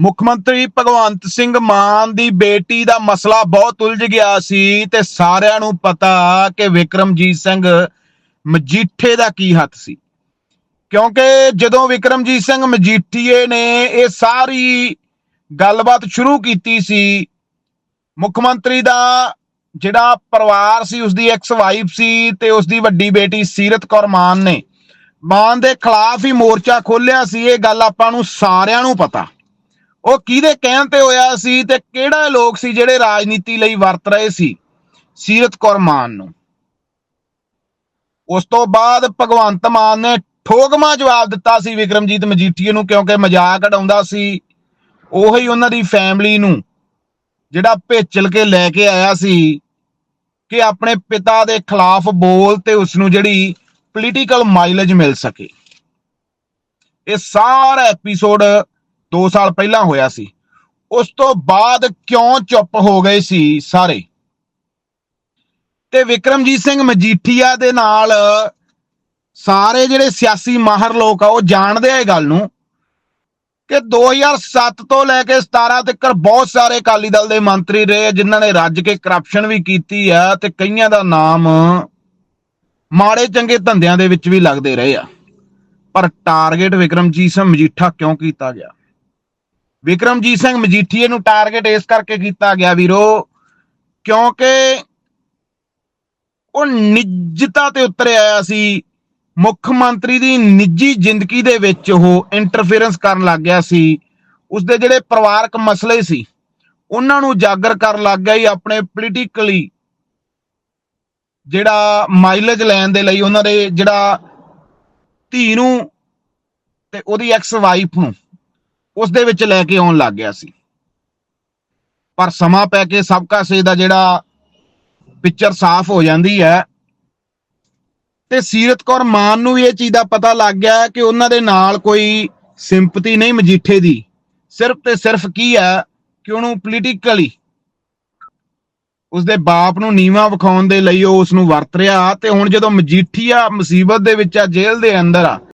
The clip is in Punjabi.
ਮੁੱਖ ਮੰਤਰੀ ਭਗਵੰਤ ਸਿੰਘ ਮਾਨ ਦੀ ਬੇਟੀ ਦਾ ਮਸਲਾ ਬਹੁਤ ਉਲਝ ਗਿਆ ਸੀ ਤੇ ਸਾਰਿਆਂ ਨੂੰ ਪਤਾ ਕਿ ਵਿਕਰਮਜੀਤ ਸਿੰਘ ਮਜੀਠੇ ਦਾ ਕੀ ਹੱਥ ਸੀ। ਕਿਉਂਕਿ ਜਦੋਂ ਵਿਕਰਮਜੀਤ ਸਿੰਘ ਮਜੀਠੀਏ ਨੇ ਇਹ ਸਾਰੀ ਗੱਲਬਾਤ ਸ਼ੁਰੂ ਕੀਤੀ ਸੀ, ਮੁੱਖ ਮੰਤਰੀ ਦਾ ਜਿਹੜਾ ਪਰਿਵਾਰ ਸੀ, ਉਸਦੀ ਐਕਸ ਵਾਈਫ ਸੀ ਤੇ ਉਸਦੀ ਵੱਡੀ ਬੇਟੀ ਸੀਰਤ ਕੌਰ ਮਾਨ ਨੇ, ਮਾਨ ਦੇ ਖਿਲਾਫ ਹੀ ਮੋਰਚਾ ਖੋਲ੍ਹਿਆ ਸੀ, ਇਹ ਗੱਲ ਆਪਾਂ ਨੂੰ ਸਾਰਿਆਂ ਨੂੰ ਪਤਾ। ਉਹ ਕਿਹਦੇ ਕਹਿਣ ਤੇ ਹੋਇਆ ਸੀ ਤੇ ਕਿਹੜਾ ਲੋਕ ਸੀ ਜਿਹੜੇ ਰਾਜਨੀਤੀ ਲਈ ਵਰਤ ਰਹੇ ਸੀ? ਸੀਰਤ ਕੌਰ ਮਾਨ ਨੂੰ। ਉਸ ਤੋਂ ਬਾਅਦ ਭਗਵੰਤ ਮਾਨ ਨੇ ਠੋਕਮਾ ਜਵਾਬ ਦਿੱਤਾ ਸੀ ਵਿਕਰਮਜੀਤ ਮਜੀਠੀਏ ਨੂੰ ਕਿਉਂਕਿ ਮਜ਼ਾਕ ਉਡਾਉਂਦਾ ਸੀ। ਉਹੀ ਉਹਨਾਂ ਦੀ ਫੈਮਿਲੀ ਨੂੰ, ਜਿਹੜਾ ਭੇਚਲ ਕੇ ਲੈ ਕੇ ਆਇਆ ਸੀ ਕਿ ਆਪਣੇ ਪਿਤਾ ਦੇ ਖਿਲਾਫ ਬੋਲ ਤੇ ਉਸ ਨੂੰ ਜਿਹੜੀ ਪੋਲੀਟੀਕਲ ਮਾਈਲੇਜ ਮਿਲ ਸਕੇ। ਇਹ ਸਾਰਾ ਐਪੀਸੋਡ 2 ਸਾਲ ਪਹਿਲਾਂ ਹੋਇਆ ਸੀ। ਉਸ ਤੋਂ ਬਾਅਦ ਕਿਉਂ ਚੁੱਪ ਹੋ ਗਏ ਸੀ ਸਾਰੇ? ਤੇ ਵਿਕਰਮਜੀਤ ਸਿੰਘ ਮਜੀਠੀਆ ਦੇ ਨਾਲ ਸਾਰੇ ਜਿਹੜੇ ਸਿਆਸੀ ਮਾਹਰ ਲੋਕ ਆ, ਉਹ ਜਾਣਦੇ ਆ ਇਹ ਗੱਲ ਨੂੰ ਕਿ 2007 ਤੋਂ ਲੈ ਕੇ 17 ਤੱਕ ਬਹੁਤ ਸਾਰੇ ਅਕਾਲੀ ਦਲ ਦੇ ਮੰਤਰੀ ਰਹੇ ਜਿਨ੍ਹਾਂ ਨੇ ਰੱਜ ਕੇ ਕਰਪਸ਼ਨ ਵੀ ਕੀਤੀ ਆ ਤੇ ਕਈਆਂ ਦਾ ਨਾਮ ਮਾੜੇ ਚੰਗੇ ਧੰਦਿਆਂ ਦੇ ਵਿੱਚ ਵੀ ਲੱਗਦੇ ਰਹੇ ਆ। ਪਰ ਟਾਰਗੇਟ ਵਿਕਰਮਜੀਤ ਸਿੰਘ ਮਜੀਠਾ ਕਿਉਂ ਕੀਤਾ ਗਿਆ? ਵਿਕਰਮਜੀਤ ਸਿੰਘ ਮਜੀਠੀਏ ਨੂੰ ਟਾਰਗੇਟ ਇਸ ਕਰਕੇ ਕੀਤਾ ਗਿਆ ਵੀਰੋ, ਕਿਉਂਕਿ ਉਹ ਨਿੱਜਤਾ ਤੇ ਉਤਰ ਆਇਆ ਸੀ। ਮੁੱਖ ਮੰਤਰੀ ਦੀ ਨਿੱਜੀ ਜ਼ਿੰਦਗੀ ਦੇ ਵਿੱਚ ਉਹ ਇੰਟਰਫੇਰੈਂਸ ਕਰਨ ਲੱਗ ਗਿਆ ਸੀ। ਉਸਦੇ ਜਿਹੜੇ ਪਰਿਵਾਰਕ ਮਸਲੇ ਸੀ, ਉਹਨਾਂ ਨੂੰ ਉਜਾਗਰ ਕਰਨ ਲੱਗ ਗਿਆ ਹੀ ਆਪਣੇ ਪੋਲੀਟੀਕਲੀ ਜਿਹੜਾ ਮਾਈਲੇਜ ਲੈਣ ਦੇ ਲਈ ਉਹਨਾਂ ਦੇ ਜਿਹੜਾ ਧੀ ਨੂੰ ਤੇ ਉਹਦੀ ਐਕਸ ਵਾਈਫ ਨੂੰ। ਉਸ ਦੇ ਵਿੱਚ ਲੈ ਕੇ ਆਉਣ ਲੱਗ ਗਿਆ ਸੀ। ਪਰ ਸਮਾਂ ਪੈ ਕੇ ਸਭ ਕਾਸੇ ਦਾ ਜਿਹੜਾ ਪਿਕਚਰ ਸਾਫ਼ ਹੋ ਜਾਂਦੀ ਹੈ ਤੇ ਸੀਰਤ ਕੌਰ ਮਾਨ ਨੂੰ ਵੀ ਇਹ ਚੀਜ਼ ਦਾ ਪਤਾ ਲੱਗ ਗਿਆ ਕਿ ਉਹਨਾਂ ਦੇ ਨਾਲ ਕੋਈ ਸਿੰਪਥੀ ਨਹੀਂ ਮਜੀਠੇ ਦੀ। ਸਿਰਫ ਤੇ ਸਿਰਫ ਕੀ ਹੈ ਕਿ ਉਹਨੂੰ ਪੋਲੀਟੀਕਲੀ ਉਸਦੇ ਬਾਪ ਨੂੰ ਨੀਵਾ ਵਿਖਾਉਣ ਦੇ ਲਈ ਉਹ ਉਸ ਨੂੰ ਵਰਤ ਰਿਹਾ ਤੇ ਹੁਣ ਜਦੋਂ ਮਜੀਠੀਆ ਮੁਸੀਬਤ ਦੇ ਵਿੱਚ ਆ, ਜੇਲ੍ਹ ਦੇ ਅੰਦਰ ਆ